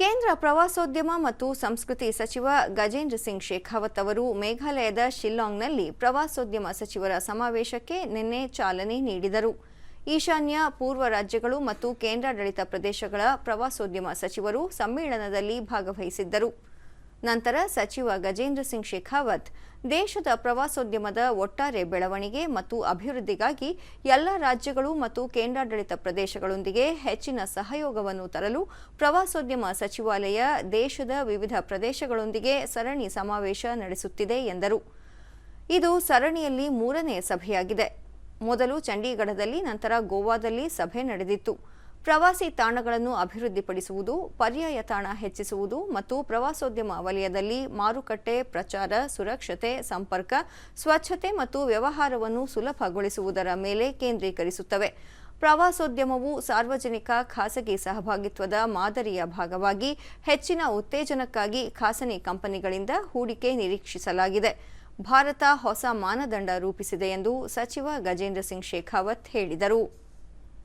ಕೇಂದ್ರ ಪ್ರವಾಸೋದ್ಯಮ ಮತ್ತು ಸಂಸ್ಕೃತಿ ಸಚಿವ ಗಜೇಂದ್ರ ಸಿಂಗ್ ಶೇಖಾವತ್ ಅವರು ಮೇಘಾಲಯದ ಶಿಲ್ಲಾಂಗ್ನಲ್ಲಿ ಪ್ರವಾಸೋದ್ಯಮ ಸಚಿವರ ಸಮಾವೇಶಕ್ಕೆ ನಿನ್ನೆ ಚಾಲನೆ ನೀಡಿದರು. ಈಶಾನ್ಯ ಪೂರ್ವ ರಾಜ್ಯಗಳು ಮತ್ತು ಕೇಂದ್ರಾಡಳಿತ ಪ್ರದೇಶಗಳ ಪ್ರವಾಸೋದ್ಯಮ ಸಚಿವರು ಸಮ್ಮೇಳನದಲ್ಲಿ ಭಾಗವಹಿಸಿದ್ದರು. ನಂತರ ಸಚಿವ ಗಜೇಂದ್ರ ಸಿಂಗ್ ಶೇಖಾವತ್ ದೇಶದ ಪ್ರವಾಸೋದ್ಯಮದ ಒಟ್ಟಾರೆ ಬೆಳವಣಿಗೆ ಮತ್ತು ಅಭಿವೃದ್ಧಿಗಾಗಿ ಎಲ್ಲ ರಾಜ್ಯಗಳು ಮತ್ತು ಕೇಂದ್ರಾಡಳಿತ ಪ್ರದೇಶಗಳೊಂದಿಗೆ ಹೆಚ್ಚಿನ ಸಹಯೋಗವನ್ನು ತರಲು ಪ್ರವಾಸೋದ್ಯಮ ಸಚಿವಾಲಯ ದೇಶದ ವಿವಿಧ ಪ್ರದೇಶಗಳೊಂದಿಗೆ ಸರಣಿ ಸಮಾವೇಶ ನಡೆಸುತ್ತಿದೆ ಎಂದರು. ಇದು ಸರಣಿಯಲ್ಲಿ ಮೂರನೇ ಸಭೆಯಾಗಿದೆ. ಮೊದಲು ಚಂಡೀಗಢದಲ್ಲಿ, ನಂತರ ಗೋವಾದಲ್ಲಿ ಸಭೆ ನಡೆದಿತ್ತು. ಪ್ರವಾಸಿ ತಾಣಗಳನ್ನು ಅಭಿವೃದ್ಧಿಪಡಿಸುವುದು, ಪರ್ಯಾಯ ತಾಣ ಹೆಚ್ಚಿಸುವುದು ಮತ್ತು ಪ್ರವಾಸೋದ್ಯಮ ವಲಯದಲ್ಲಿ ಮಾರುಕಟ್ಟೆ, ಪ್ರಚಾರ, ಸುರಕ್ಷತೆ, ಸಂಪರ್ಕ, ಸ್ವಚ್ಛತೆ ಮತ್ತು ವ್ಯವಹಾರವನ್ನು ಸುಲಭಗೊಳಿಸುವುದರ ಮೇಲೆ ಕೇಂದ್ರೀಕರಿಸುತ್ತವೆ. ಪ್ರವಾಸೋದ್ಯಮವು ಸಾರ್ವಜನಿಕ ಖಾಸಗಿ ಸಹಭಾಗಿತ್ವದ ಮಾದರಿಯ ಭಾಗವಾಗಿ ಹೆಚ್ಚಿನ ಉತ್ತೇಜನಕ್ಕಾಗಿ ಖಾಸಗಿ ಕಂಪನಿಗಳಿಂದ ಹೂಡಿಕೆ ನಿರೀಕ್ಷಿಸಲಾಗಿದೆ. ಭಾರತ ಹೊಸ ಮಾನದಂಡ ರೂಪಿಸಿದೆ ಎಂದು ಸಚಿವ ಗಜೇಂದ್ರ ಸಿಂಗ್ ಶೇಖಾವತ್ ಹೇಳಿದರು.